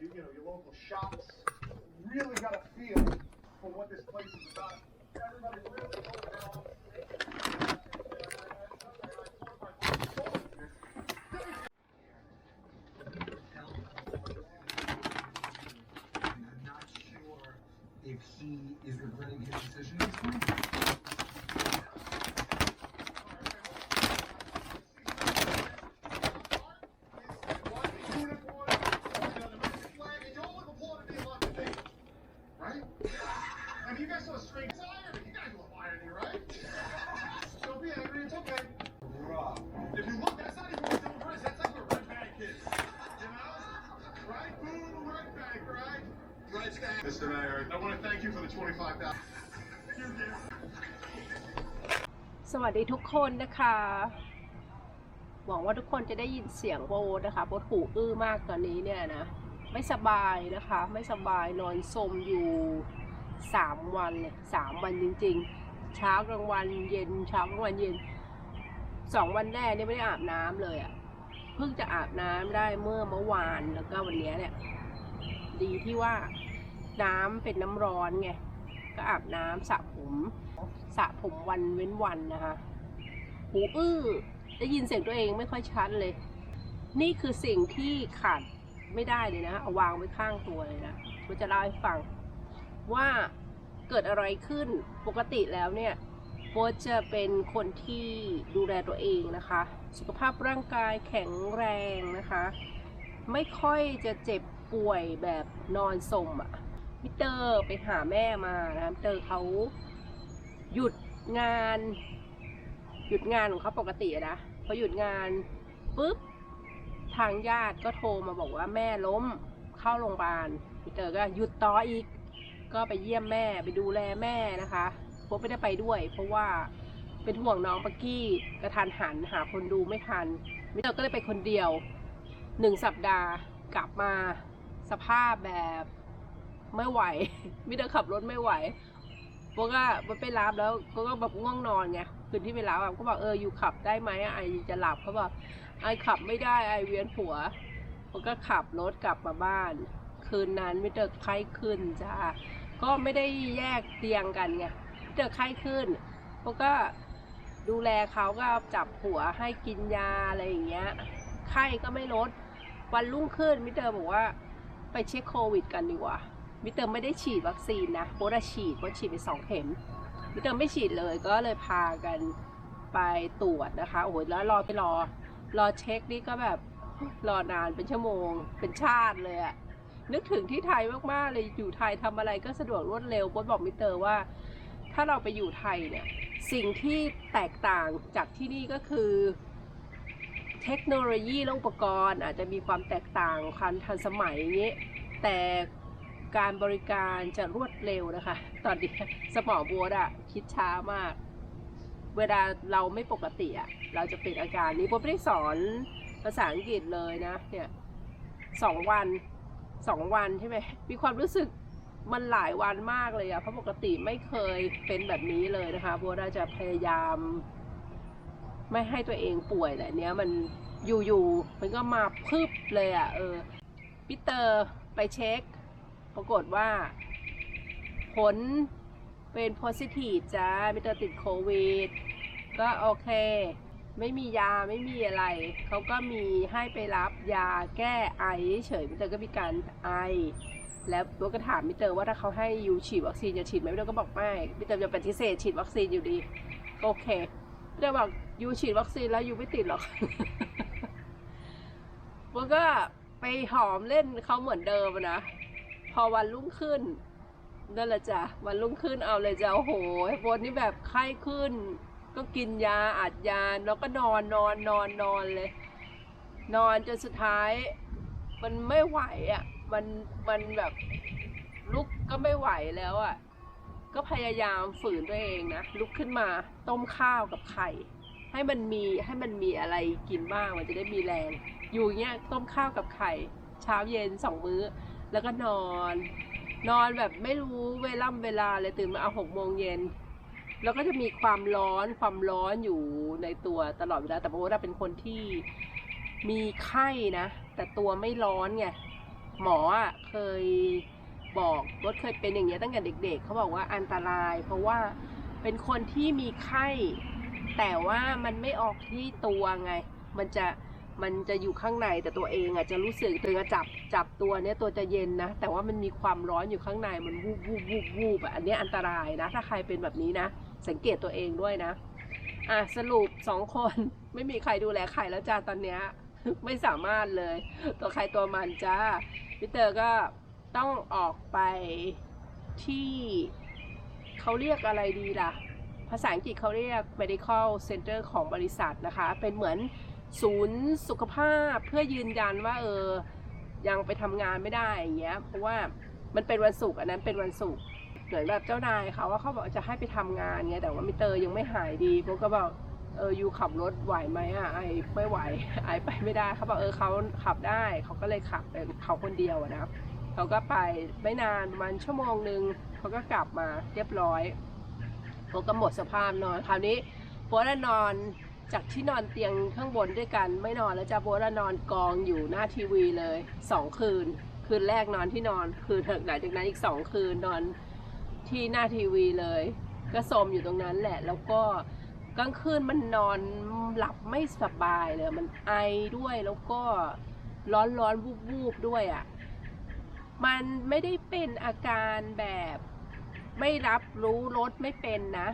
you, know, your local shops. Really got a feel for what this place is about. Everybody really not sure if he is regretting his decision at this point. สวัสดีทุกคนนะคะ หวังว่าทุกคนจะได้ยินเสียงโบนะคะโบหูอื้อมากตอนนี้เนี่ยนะ ไม่สบายนะคะ ไม่สบายนอนสมอยู่สามวันเลยสามวันจริง ๆ เช้ากลางวันเย็นเช้ากลางวันเย็นสองวันแรกเนี่ยไม่ได้อาบน้ำเลยอะ่ะเพิ่งจะอาบน้ำได้เมื่อเมื่อวานแล้วก็วันนี้เนี่ย ดีที่ว่า น้ำเป็นน้ำร้อนไง ก็อาบน้ำสระผมสระผมวันเว้นวันนะคะ หูอื้อได้ยินเสียงตัวเองไม่ค่อยชัดเลย นี่คือสิ่งที่ขาดไม่ได้เลยนะ เอาวางไว้ข้างตัวเลยนะผมจะเล่าให้ฟังว่าเกิดอะไรขึ้นปกติแล้วเนี่ยโบจะเป็นคนที่ดูแลตัวเองนะคะ สุขภาพร่างกายแข็งแรงนะคะ ไม่ค่อยจะเจ็บป่วยแบบนอนสมอะ่ะ มิเตอร์ไปหาแม่มานะมิเตอร์เขาหยุดงาน หยุดงานของเขาปกติอะนะพอหยุดงานปุ๊บทางญาติก็โทรมาบอกว่าแม่ล้มเข้าโรงพยาบาลมิเตอร์ก็หยุดต่ออีก ก็ไปเยี่ยมแม่ไปดูแลแม่นะคะพวกไม่ได้ไปด้วย เพราะว่าเป็นห่วงน้องปักกี้กระทันหันหาคนดูไม่ทันมิเตอร์ก็เลยไปคนเดียวหนึ่งสัปดาห์กลับมาสภาพแบบ ไม่ไหว มิเตอร์ขับรถไม่ไหวพวกก็ไปรับแล้วก็ก็แบบง่วงนอนไงคืนที่ไปรับก็บอกเอออยู่ขับได้ไหมไอจะหลับเขาบอกไอขับไม่ได้ไอเวียนหัวพวกก็ขับรถกลับมาบ้าน คืนนั้นมิเตอร์ไข้ขึ้นจ้าก็ไม่ได้แยกเตียงกันไงมิเตอร์ไข้ขึ้นพวกก็ดูแลเขาก็จับหัวให้กินยาอะไรอย่างเงี้ย ไข้ก็ไม่ลด วันรุ่งขึ้นมิเตอร์บอกว่าไปเช็คโควิดกันดีกว่า มิเตอร์ไม่ได้ฉีดวัคซีนนะโบได้ฉีดโบฉีดไปสองเข็มมิเตอร์ไม่ฉีดเลยก็เลยพากันไปตรวจนะคะ โอ้โหแล้วรอไปรอ รอเช็คนี่ก็แบบรอนานเป็นชั่วโมง เป็นชาติเลยอะนึกถึงที่ไทยมากๆเลยอยู่ไทยทำอะไรก็สะดวกรวดเร็วโบบอกมิเตอร์ว่า ถ้าเราไปอยู่ไทยเนี่ยสิ่งที่แตกต่างจากที่นี่ก็คือเทคโนโลยีและอุปกรณ์อาจจะมีความแตกต่างความทันสมัยอย่างนี้แต่ การบริการจะรวดเร็วนะคะ ตอนนี้สมองบวอะคิดช้ามาก เวลาเราไม่ปกติอะเราจะเป็นอาการนี้โบไม่ได้สอนภาษาอังกฤษเลยนะเนี่ยสองวันสองวันใช่ไหมมีความรู้สึกมันหลายวันมากเลยอะเพราะปกติไม่เคยเป็นแบบนี้เลยนะคะโบน่าจะพยายาม ไม่ให้ตัวเองป่วยแหละเนี้ยมันอยู่ๆมันก็มาพึบเลยอะ่ะเออพีเตอร์ไปเช็ค ปรากฏว่า ผลเป็น positive จ้าพีเตอร์ติดโควิด ก็โอเค ไม่มียาไม่มีอะไร เขาก็มีให้ไปรับยาแก้ไอเฉยพีเตอร์ก็มีการไอ แล้วตัวก็ถามพีเตอร์ว่าถ้าเขาให้ยูฉีดวัคซีนจะฉีดไหมพีเตอร์ก็บอกไม่พีเตอร์จะปฏิเสธฉีดวัคซีนอยู่ดี โอเคพีเตอร์บอกยูฉีดวัคซีนแล้วยูไม่ติดหรอกมันก็ไปหอมเล่นเขาเหมือนเดิมนะ พอวันรุ่งขึ้นนั่นแหละจ้ะวันรุ่งขึ้นเอาเลยจ้ะโอ้โหบนนี่แบบไข้ขึ้น ก็กินยาอัดยาแล้วก็นอนนอนนอนนอนเลย นอนจนสุดท้าย มันไม่ไหวอะ มันมันแบบลุกก็ไม่ไหวแล้วอะ ก็พยายามฝืนตัวเองนะลุกขึ้นมาต้มข้าวกับไข่ให้มันมีให้มันมีอะไรกินบ้างมันจะได้มีแรง อยู่เงี้ยต้มข้าวกับไข่ เช้าเย็นสองมื้อ แล้วก็นอน นอนแบบไม่รู้เวล่ำเวลาเลยตื่นมาเอาหกโมงเย็นแล้วก็จะมีความร้อนความร้อนอยู่ในตัวตลอดเวลาแต่โบว่าเป็นคนที่มีไข้นะ แต่ตัวไม่ร้อนไงหมออะเคยบอกรถเคยเป็นอย่างเงี้ยตั้งแต่เด็ก ๆเขาบอกว่าอันตราย เพราะว่าเป็นคนที่มีไข้ แต่ว่ามันไม่ออกที่ตัวไง มันจะ มันจะอยู่ข้างในแต่ตัวเองอะจะรู้สึกตัวเองอะจับจับตัวเนี้ยตัวจะเย็นนะ แต่ว่ามันมีความร้อนอยู่ข้างในมันวูบวูบวูบวูบอันนี้อันตรายนะ ถ้าใครเป็นแบบนี้นะ สังเกตตัวเองด้วยนะอะสรุปสองคนไม่มีใครดูแลใครแล้วจ้าตอนเนี้ยไม่สามารถเลย ตัวใครตัวมันจ้าพี่เตอร์ก็ต้องออกไปที่เขาเรียกอะไรดีล่ะ ภาษาอังกฤษเขาเรียก medical center ของบริษัทนะคะ เป็นเหมือน ศูนย์สุขภาพเพื่อยืนยันว่าเออยังไปทำงานไม่ได้อย่างเงี้ยเพราะว่ามันเป็นวันศุกร์อันนั้นเป็นวันศุกร์เหมือนแบบเจ้านายเขาว่าเขาบอกจะให้ไปทำงานเงี้ยแต่ว่ามิเตอร์ยังไม่หายดีผมก็บอกเอออยู่ขับรถไหวไหมอะไอไม่ไหวไอไปไม่ได้เขาบอกเออเขาขับได้เขาก็เลยขับเป็นเขาคนเดียวนะเขาก็ไปไม่นานประมันชั่วโมงหนึ่งเขาก็กลับมาเรียบร้อยเขาก็หมดสภาพนอนคราวนี้โบ๊ทนอน จากที่นอนเตียงข้างบนด้วยกันไม่นอนแล้วจะโบ๊ทนอนกองอยู่หน้าทีวีเลยสองคืน คืนแรกนอนที่นอน คืนหลังจากนั้นอีกสองคืนนอนที่หน้าทีวีเลย ก็สมอยู่ตรงนั้นแหละ แล้วก็กลางคืนมันนอนหลับไม่สบายเลยมันไอด้วยแล้วก็ร้อนร้อนวูบวูบด้วยอะ่ะมันไม่ได้เป็นอาการแบบไม่รับรู้รสไม่เป็นนะ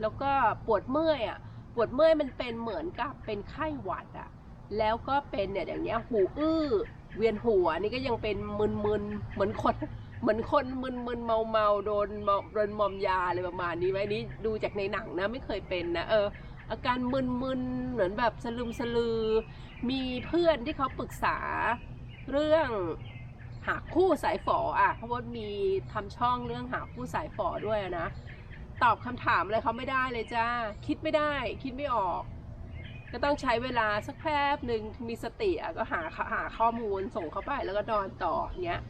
แล้วก็ปวดเมื่อยอะ่ะ วดเมื่อยมันเป็นเหมือนกับเป็นไข้หวัดอะ่ะแล้วก็เป็นเนี่ยอย่างเงี้ยหูอื้อเวียนหัวนี่ก็ยังเป็นมึนๆเหมือนคนเหมือนคนมึนๆเมาๆโดนมอมโดนมอมยาอะไรประมาณนี้ไหมนี่ดูจากในหนังนะไม่เคยเป็นนะเอออาการมึนๆเหมือนแบบสลึมสลือ มีเพื่อนที่เขาปรึกษาเรื่องหาคู่สายฝออะเพราะว่ามีทำช่องเรื่องหาคู่สายฝอด้วยนะ ตอบคำถามอะไรเขาไม่ได้เลยจ้า คิดไม่ได้ คิดไม่ออก ก็ต้องใช้เวลาสักแป๊บหนึ่งมีสติก็หาหาข้อมูลส่งเข้าไปแล้วก็นอนต่อเงี้ย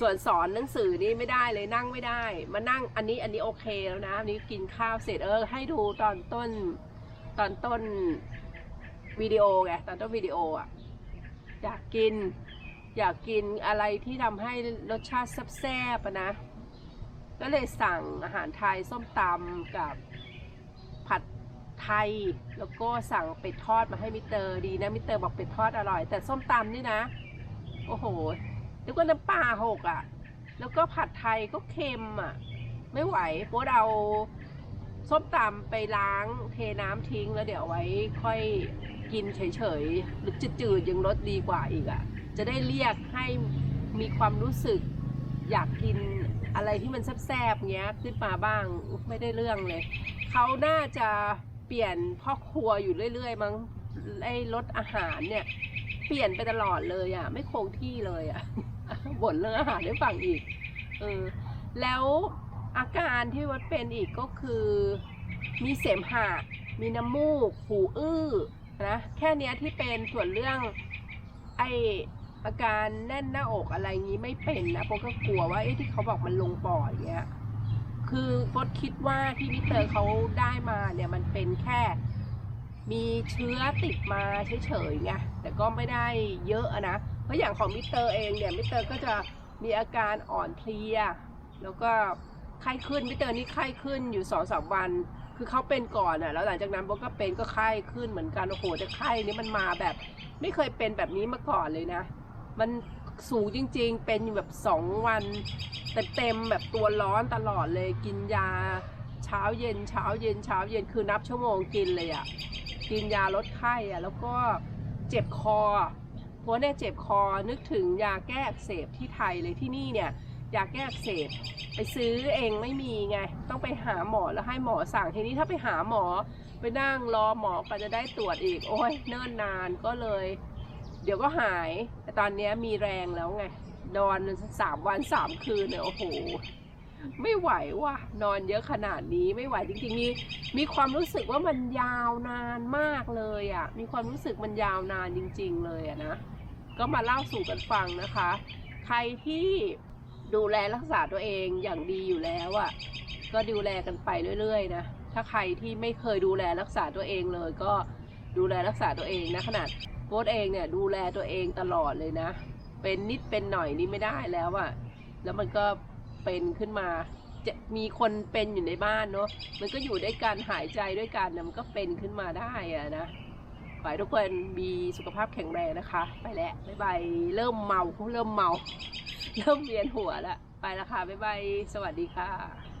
ส่วนสอนหนังสือนี่ไม่ได้เลยนั่งไม่ได้ มานั่งอันนี้อันนี้โอเคแล้วนะอันนี้กินข้าวเสร็จเออให้ดูตอนต้นตอนต้นวิดีโอไงตอนต้นวิดีโออะอยากกิน อยากกินอะไรที่ทำให้รสชาติแซ่บๆนะ ก็เลยสั่งอาหารไทยส้มตำกับผัดไทย แล้วก็สั่งเป็ดทอดมาให้มิเตอร์ดีนะมิเตอร์บอกเป็ดทอดอร่อย แต่ส้มตำนี่นะ โอ้โหแล้วก็น้ำปลาหกอะ แล้วก็ผัดไทยก็เค็มอะ ไม่ไหวโป๊เอาส้มตำไปล้างเทน้ำทิ้งแล้วเดี๋ยวไว้ค่อยกินเฉยๆ หรือจืดๆยังรสดีกว่าอีกอะ จะได้เรียกให้มีความรู้สึก อยากกินอะไรที่มันแซ่บๆเงี้ยขึ้นมาบ้างไม่ได้เรื่องเลยเขาน่าจะเปลี่ยนพ่อครัวอยู่เรื่อยๆมั้งไอ้รสอาหารเนี่ย เปลี่ยนไปตลอดเลยอะ ไม่คงที่เลยอะบ่นเรื่องอาหารให้ฟังอีกเออแล้วอาการที่วัดเป็นอีกก็คือ มีเสมหะ มีน้ำมูก หูอื้อนะแค่เนี้ยที่เป็นส่วนเรื่องไอ อาการแน่นหน้าอกอะไรงี้ไม่เป็นนะโปก็กลัวว่าเอ๊ะที่เขาบอกมันลงปอดเงี้ยคือโฟดคิดว่าที่มิสเตอร์เขาได้มาเนี่ยมันเป็นแค่ มีเชื้อติดมาเฉยๆไงแต่ก็ไม่ได้เยอะนะเพราะอย่างของมิสเตอร์เองเนี่ยมิสเตอร์ก็จะมีอาการอ่อนเพลีย แล้วก็ไข้ขึ้นมิสเตอร์นี่ไข้ขึ้นอยู่สองสามวัน คือเขาเป็นก่อนอะแล้วหลังจากนั้นโบก็เป็นก็ไข้ขึ้นเหมือนกันโอ้โหแต่ไข้นี้มันมาแบบ ไม่เคยเป็นแบบนี้มาก่อนเลยนะ มันสูงจริงๆ เป็นแบบสองวันเต็มๆแบบตัวร้อนตลอดเลยกินยาเช้าเย็นเช้าเย็นเช้าเย็นคือนับชั่วโมงกินเลยอะ่ะกินยาลดไข้อะ่ะแล้วก็เจ็บคอเพราะเนี่ยเจ็บคอนึกถึงยาแก้อักเสบที่ไทยเลยที่นี่เนี่ยยาแก้อักเสบไปซื้อเองไม่มีไง ต้องไปหาหมอแล้วให้หมอสั่งทีนี้ถ้าไปหาหมอไปนั่งรอหมอกว่าจะได้ตรวจอีก โอ้ยเนิ่นนานก็เลย เดี๋ยวก็หาย แต่ตอนนี้มีแรงแล้วไง นอนสามวันสามคืนเนี่ยโอ้โห ไม่ไหวว่ะ นอนเยอะขนาดนี้ไม่ไหวจริงๆมีมีความรู้สึกว่ามันยาวนานมากเลยอะ่ะ มีความรู้สึกมันยาวนานจริง ๆ เลยอะ่ะนะ ก็มาเล่าสู่กันฟังนะคะ ใครที่ดูแลรักษาตัวเองอย่างดีอยู่แล้วอะ่ะ ก็ดูแลกันไปเรื่อยๆนะ ถ้าใครที่ไม่เคยดูแลรักษาตัวเองเลยก็ดูแลรักษาตัวเองนะขนาด โค้ดเองเนี่ยดูแลตัวเองตลอดเลยนะ เป็นนิดเป็นหน่อยนี่ไม่ได้แล้วอะแล้วมันก็เป็นขึ้นมาจะมีคนเป็นอยู่ในบ้านเนาะมันก็อยู่ด้วยกันหายใจด้วยกันนะมันก็เป็นขึ้นมาได้อะนะขอให้ทุกคนมีสุขภาพแข็งแรงนะคะ ไปแล้วบ๊ายบายเริ่มเมาเริ่มเมา เริ่มเวียนหัวล้วไปล้วค่ะบ๊ายบายสวัสดีค่ะ